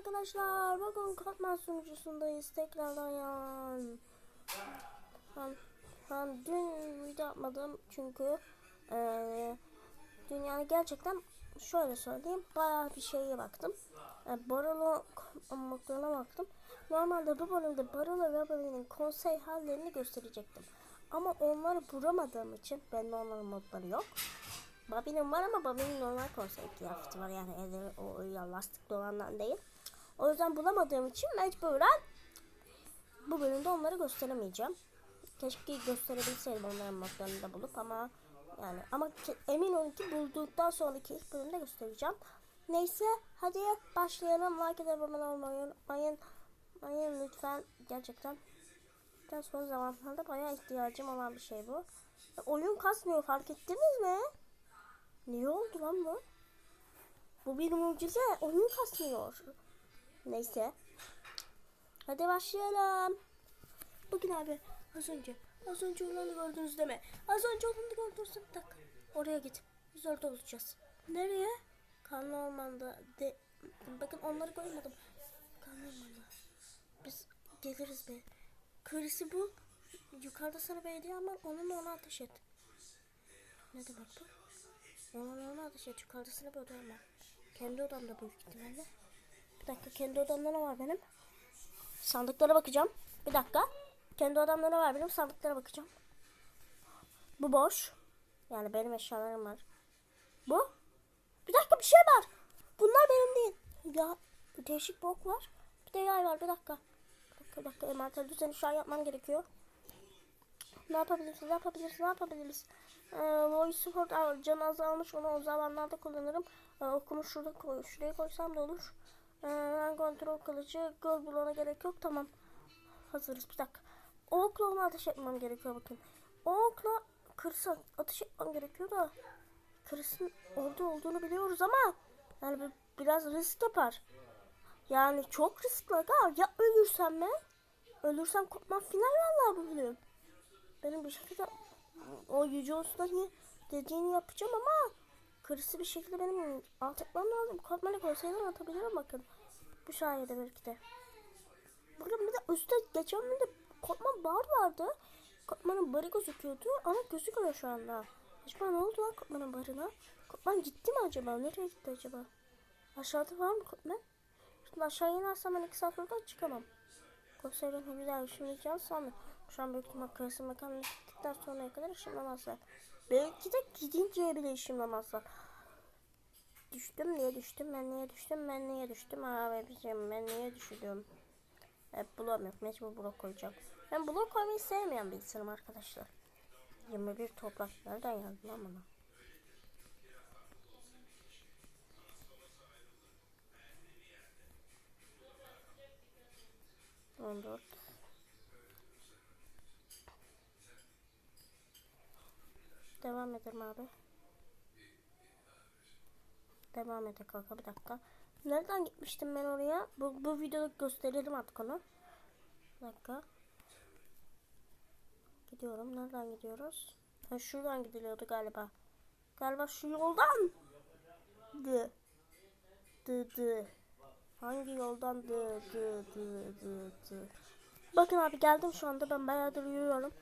arkadaşlar. Bakın katman sunucusundayız tekrardan yan. Ben, ben dün video yapmadım çünkü eee dün gerçekten şöyle söyleyeyim bayağı bir şeye baktım. E, Barolo modlarına baktım. Normalde bu bölümde Barolo ve Bobby'nin konsey hallerini gösterecektim. Ama onları bulamadığım için bende onların modları yok. Bobby'nin var ama Bobby'nin normal konsey kıyafeti var yani elleri o ya lastikli değil. O yüzden bulamadığım için mecburen bu bölümde onları gösteremeyeceğim. Keşke gösterebilseydim onların modlarını da bulup ama yani ama emin olun ki bulduktan sonraki ilk bölümde göstereceğim. Neyse hadi başlayalım. Like edip abone olmayı unutmayın. Unutmayın lütfen. Gerçekten ben son zamanlarda bayağı ihtiyacım olan bir şey bu. E, Oyun kasmıyor fark ettiniz mi? Niye oldu lan bu? Bu bir mucize. Oyun kasmıyor. Neyse. Hadi başlayalım. Bugün abi az önce az önce olanı gördünüz deme. Az önce olanı gördünüz. Bir dakika. Oraya git. Biz orada olacağız. Nereye? Kanlı ormanda. De... Bakın onları koymadım. Kanlı ormanda. Biz geliriz be. Kırısı bu. Yukarıda sana bir hediye ama onunla ona ateş et. Ne demek bu? Onunla ona ateş et. Yukarıda sana bir var. Kendi odamda büyük ihtimalle. Dakika kendi odamda var benim? Sandıklara bakacağım. Bir dakika. Kendi odamda var benim? Sandıklara bakacağım. Bu boş. Yani benim eşyalarım var. Bu? Bir dakika bir şey var. Bunlar benim değil. Ya değişik bok var. Bir de yay var. Bir dakika. Bir dakika, bir dakika. Envanter düzeni şu an yapmam gerekiyor. Ne yapabiliriz? Ne yapabiliriz? Ne yapabiliriz? Ee, voice support canı azalmış. Onu o zamanlarda kullanırım. Ee, okumuş şurada koy. Şuraya koysam da olur. Ee, ben kontrol kılıcı. Göz bulana gerek yok. Tamam. Hazırız. Bir dakika. Okla onu ateş etmem gerekiyor bakın. Okla kırsa ateş etmem gerekiyor da. Kırsın orada olduğunu biliyoruz ama yani bir- biraz risk yapar. Yani çok riskli aga. Ya ölürsem ben? Ölürsem kopmam final vallahi bu bölüm. Benim bir şekilde o yüce olsun dediğini yapacağım ama kırısı bir şekilde benim alt etmem lazım. Kopmalı koysaydım atabilirim bakın. Bu sayede belki de. Bakın bir de üstte geçen bir de Kotman bar vardı. Kotman'ın barı gözüküyordu ama gözükmüyor şu anda. Acaba ne oldu lan Kotman'ın barına? Kotman gitti mi acaba? Nereye gitti acaba? Aşağıda var mı Kotman? Şimdi aşağı inersem ben iki saat oradan çıkamam. Konserin güzel ışınlayacağız sonra. Şu an büyük ihtimal kıyası mekanına gittikten sonraya kadar ışınlamazlar. Belki de gidince bile ışınlamazlar. Düştüm niye düştüm ben niye düştüm ben niye düştüm abi bizim ben niye düşürdüm. Hep yok mecbur blok koyacağım. Ben blok koymayı sevmeyen bir insanım arkadaşlar. 21 toprak nereden geldi lan bana? On dört. Devam edelim abi. Devam edelim kanka bir dakika. Nereden gitmiştim ben oraya? Bu, bu videoda gösterelim artık onu. Bir dakika. Gidiyorum. Nereden gidiyoruz? Ha, şuradan gidiliyordu galiba. Galiba şu yoldan. Dı. Dı dı. Hangi yoldan dı dı dı dı dı. Bakın abi geldim şu anda. Ben bayağıdır yürüyorum.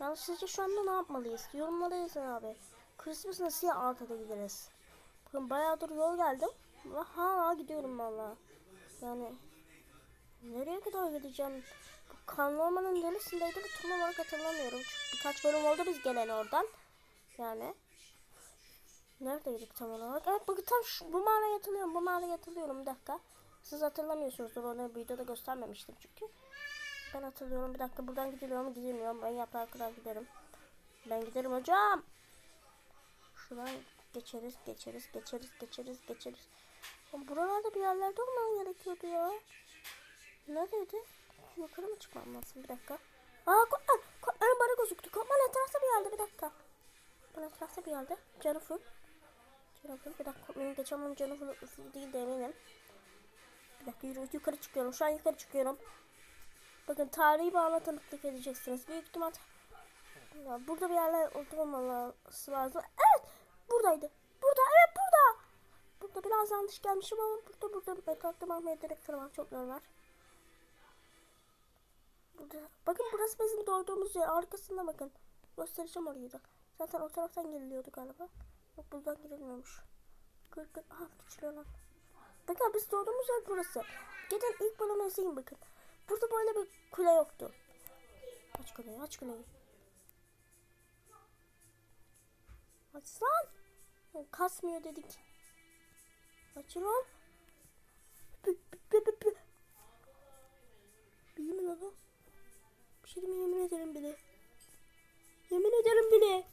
Yalnız sizce şu anda ne yapmalıyız? Yorumlara yazın abi. Christmas nasıl alt edebiliriz? Bakın bayağıdır yol geldim. Ve hala gidiyorum valla. Yani nereye kadar gideceğim? Bu kanlı ormanın neresindeydi bu tam olarak hatırlamıyorum. Çünkü birkaç bölüm oldu biz gelen oradan. Yani. Neredeydik tam olarak? Evet bakın tam şu, bu mağaraya hatırlıyorum. Bu mağaraya hatırlıyorum. Bir dakika. Siz hatırlamıyorsunuzdur. Onu videoda göstermemiştim çünkü. Ben hatırlıyorum. Bir dakika buradan gidiliyor mu gidilmiyor. Ben yaprağa kadar giderim. Ben giderim hocam. Şuradan geçeriz, geçeriz, geçeriz, geçeriz, geçeriz. Buralarda bir yerlerde olman gerekiyordu ya. Neredeydi? Yukarı mı çıkmam lazım? Bir dakika. Aa Kotman! Kotman'ın bana gözüktü. Kotman etrafta bir yerde. Bir dakika. Kotman etrafta bir yerde. Canı full. Bir dakika. Kotman'ın geçen bunun değil de eminim. Bir dakika yukarı çıkıyorum. Şu an yukarı çıkıyorum. Bakın tarihi bağla tanıklık edeceksiniz. Büyük ihtimal ya burada bir yerler olmaması lazım. Evet! Buradaydı. Burada, evet burada. dakika biraz yanlış gelmişim ama burada burada etrafta Mahmut direktörü var. Çok normal. Burada. Bakın burası bizim doğduğumuz yer. Arkasında bakın. Göstereceğim orayı da. Zaten o taraftan giriliyordu galiba. Yok buradan girilmiyormuş. Kır kır. Aha geçiliyor lan. Bakın biz doğduğumuz yer burası. Gidin ilk bölümü izleyin bakın. Burada böyle bir kule yoktu. Aç kuleyi aç kuleyi. Aç lan. Kasmıyor dedik. Aç lan. Lan o? Bir şey mi? yemin ederim bile. Yemin ederim bile.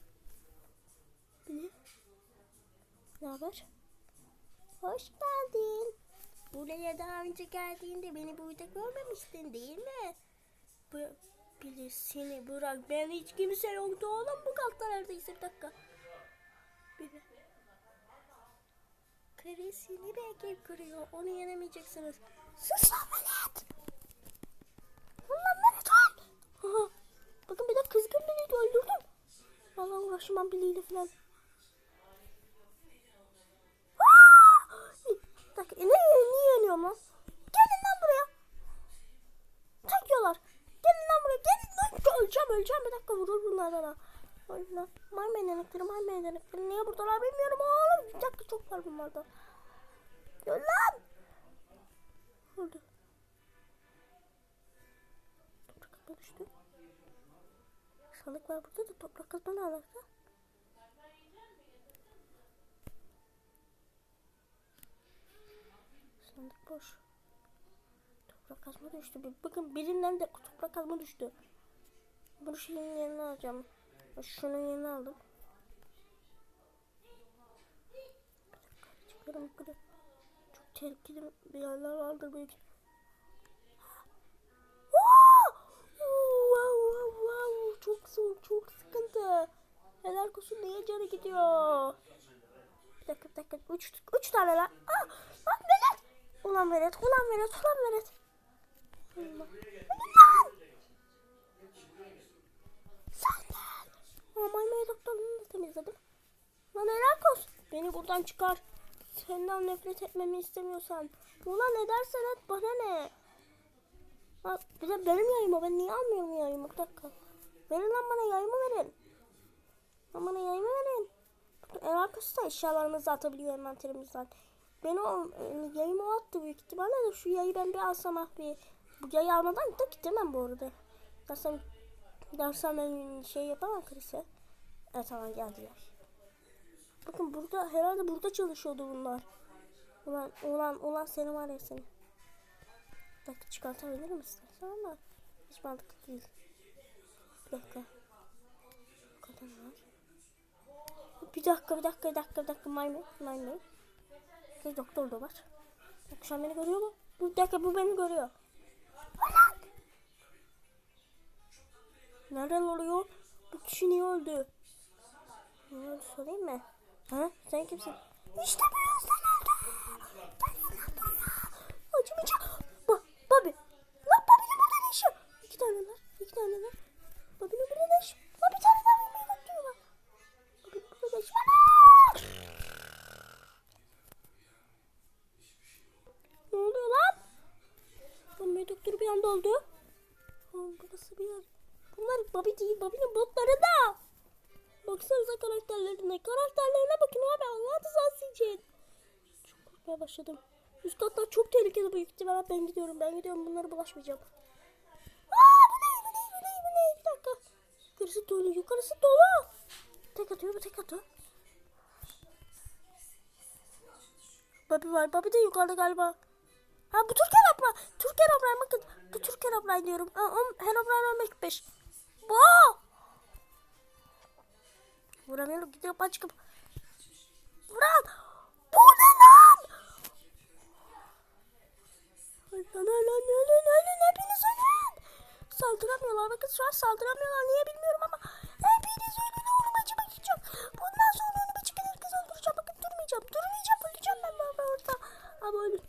Bile. Ne haber? Hoş geldin. Buraya daha önce geldiğinde beni burada görmemiştin değil mi? Bu, bile seni bırak. Ben hiç kimse yoktu oğlum bu katta neredeyse bir dakika. Bile. Karesini belki kırıyor. Onu yenemeyeceksiniz. Sus lan velet. Ulan velet ol. Bakın bir de kızgın beni öldürdüm. Vallahi uğraşamam biriyle falan. Aa! Dakika, e, ne, niye yeniyorum lan? Gelin lan buraya. Takıyorlar. Gelin lan buraya. Gelin lan. Öleceğim öleceğim. Bir dakika vurur bunlar bana. Öl lan. Maymun yanıkları maymun yanıkları. Niye buradalar bilmiyorum oğlum. Bir dakika çok var bunlarda. Öl lan. Öldü. Toprak düştü. Sandık var burada da toprak kazma ne alaka? Sandık boş. Toprak kazma düştü. Bakın birinden de toprak kazma düştü. Bunu şeyin yerine alacağım. Şunun yerine aldım. Çıkıyorum yukarı. Çok tehlikeli bir yerler vardır belki. Çok zor, çok sıkıntı. Helal olsun niye canı gidiyor? Bir dakika, bir dakika. Üç, üç tane lan. Ah, lan velet. Ulan velet, ulan velet, ulan. Allah. Ulan! Sen gel. Ama doktorunu da temizledim. Lan olsun. Beni buradan çıkar. Senden nefret etmemi istemiyorsan. Ulan ne dersen et bana ne? Ha, bir de benim yayım o. Ben niye almıyorum yayımı? Bir dakika. Verin lan bana yayımı verin. Lan bana yayımı verin. En arkası da eşyalarımızı atabiliyor envanterimizden. Ben o e, yayımı o attı büyük ihtimalle de şu yayı ben bir alsam ah bir. Bu yayı almadan da gidemem bu arada. Dersem, dersem ben şey yapamam Chris'e. Evet tamam geldiler. Bakın burada herhalde burada çalışıyordu bunlar. Ulan ulan ulan seni var ya seni. Dakika çıkartabilirim istersen ama hiç mantıklı değil. Bir dakika. Kadar var. Bir dakika bir dakika bir dakika bir dakika maymun maymun. Bir doktor da var. Bak şu an beni görüyor mu? Bir dakika bu beni görüyor. Ulan! Nereden oluyor? Bu kişi niye öldü? Ne oldu sorayım mı? Ha? Sen kimsin? İşte bu yüzden korkmaya başladım. Üst katlar çok tehlikeli büyük ihtimalle ben gidiyorum. Ben gidiyorum bunlara bulaşmayacağım. Aa bu ne bu ne bu ne bu ne? Bir dakika. Yukarısı dolu yukarısı dolu. Tek atıyor bu tek atıyor. Babi var. Babi de yukarıda galiba. Ha bu Türk Herobrine. Türk Herobrine bakın. Bu Türk Herobrine diyorum. Herobrine 15 5. Bu. Vuramıyorum gidiyor aç kapı. Vuran! Bu ne lan? Lan lan ölün ölün hepiniz ölün. Saldıramıyorlar bakın şu an saldıramıyorlar niye bilmiyorum ama hepiniz ölün oğlum acımak için. Bundan sonra önüme çıkan herkes öldüreceğim bakın durmayacağım durmayacağım öleceğim ben baba orada. Ama ölün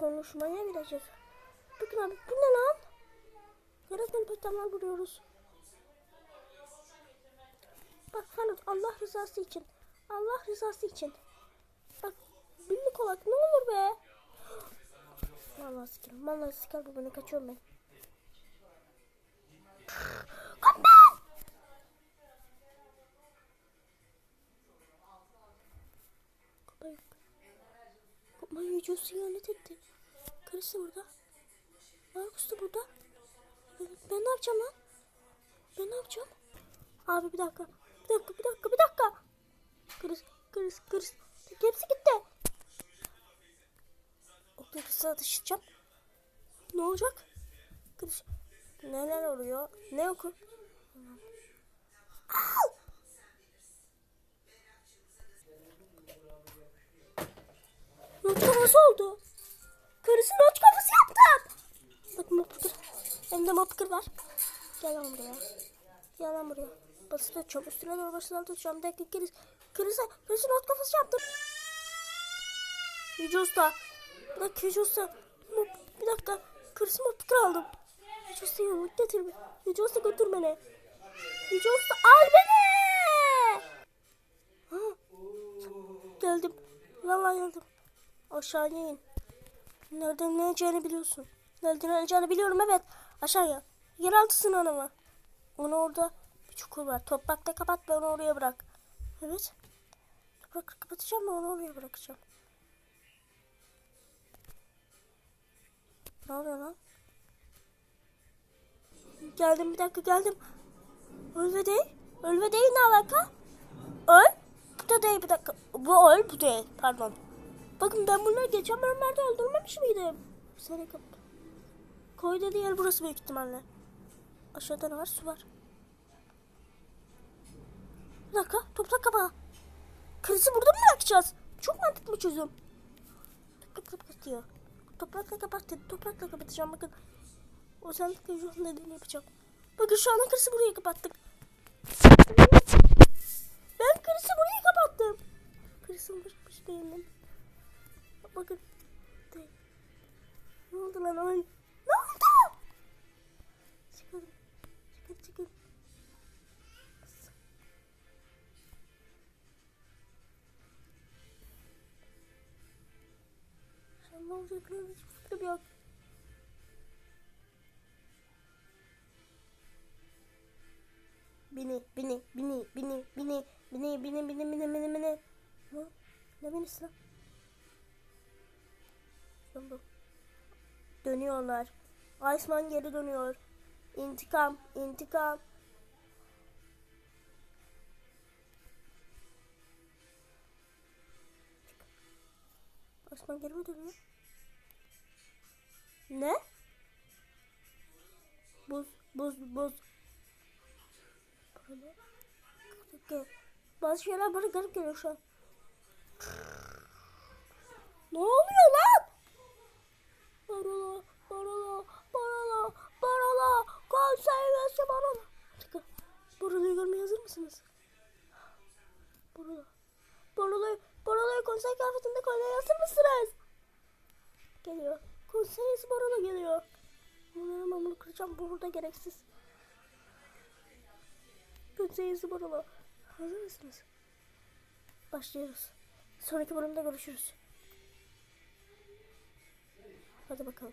konuşmaya bilecek. Bakın abi bu ne lan? Yaratan patamlar vuruyoruz. Bak Halut Allah rızası için. Allah rızası için. Bak birlik olak ne olur be. Vallahi sikerim. Vallahi siker bu beni kaçıyorum ben. Kaptan! Kapmayı yücüsü ihanet etti. Karısı burada. Markus da burada. Ben, ne yapacağım lan? Ben ne yapacağım? Abi bir dakika. Bir dakika, bir dakika, bir dakika. Kırız, kırız, kırız. Hepsi gitti. Kızı atışacağım. Ne olacak? Kırız. Neler oluyor? Ne oku? Al! Not kafası oldu. Karısı not kafası yaptım. Bak mopkır. Elimde mopkır var. Gel lan buraya. Gel lan buraya. Basılı tutacağım. Üstüne doğru basılı tutacağım. Dakika kriz. Krize. Krize not kafası yaptım. Yüce Usta. Dakika Yüce Usta. Bir dakika. Krizi mopkır aldım. Yüce Usta yolunu getir. Yüce Usta götür beni. Yüce Usta al beni. Ha. Geldim. Vallahi geldim. Aşağıya in. Nereden ne yiyeceğini biliyorsun. Nereden ne yiyeceğini biliyorum evet. Aşağıya. Yeraltı sınavı. Onu orada bir çukur var. Toprakla kapat ve onu oraya bırak. Evet. Toprakla kapatacağım ve onu oraya bırakacağım. Ne oluyor lan? Geldim bir dakika geldim. Ölve değil. Ölve değil ne alaka? Öl. Bu da değil bir dakika. Bu öl bu değil. Pardon. Bakın ben bunları geçen bölümlerde öldürmemiş miydim? Seni kapı. Koy dediği yer burası büyük ihtimalle. Aşağıda ne var? Su var. Bir dakika. Toprak kapağı. Krizi burada mı bırakacağız? Çok mantıklı çözüm. Toprakla kapatıyor. Toprakla kapat dedi. Toprakla kapatacağım bakın. O sen şu dediğini yapacağım. Bakın şu anda krizi buraya kapattık. Ben krizi buraya kapattım. Krizi bırakmış değilim. Bakın. Ne oldu lan oyun? Ne oldu? Çıkın. Çıkın çıkın. Ne olacak lan? Hiç fikrim yok. Bini, bini, bini, bini, bini, bini, bini, bini, bini, bini, bini. Ne? Ne binisi lan? Dönüyorlar. Iceman geri dönüyor. İntikam, intikam. Iceman geri mi dönüyor? Ne? Buz, buz, buz. Böyle. Bazı şeyler bana garip geliyor şu an. Ne oluyor lan? Barolo, Barolo, Barolo, Barolo. Gol sayısı Barolo. Dakika. Barolo'yu görmeye hazır mısınız? Barolo. Barolo, Barolo'yu konser kıyafetinde koymaya hazır mısınız? Geliyor. Konser üyesi Barolo geliyor. Bunu hemen bunu kıracağım. Bu burada gereksiz. Konser üyesi Barolo. Hazır mısınız? Başlıyoruz. Sonraki bölümde görüşürüz. 我怎么可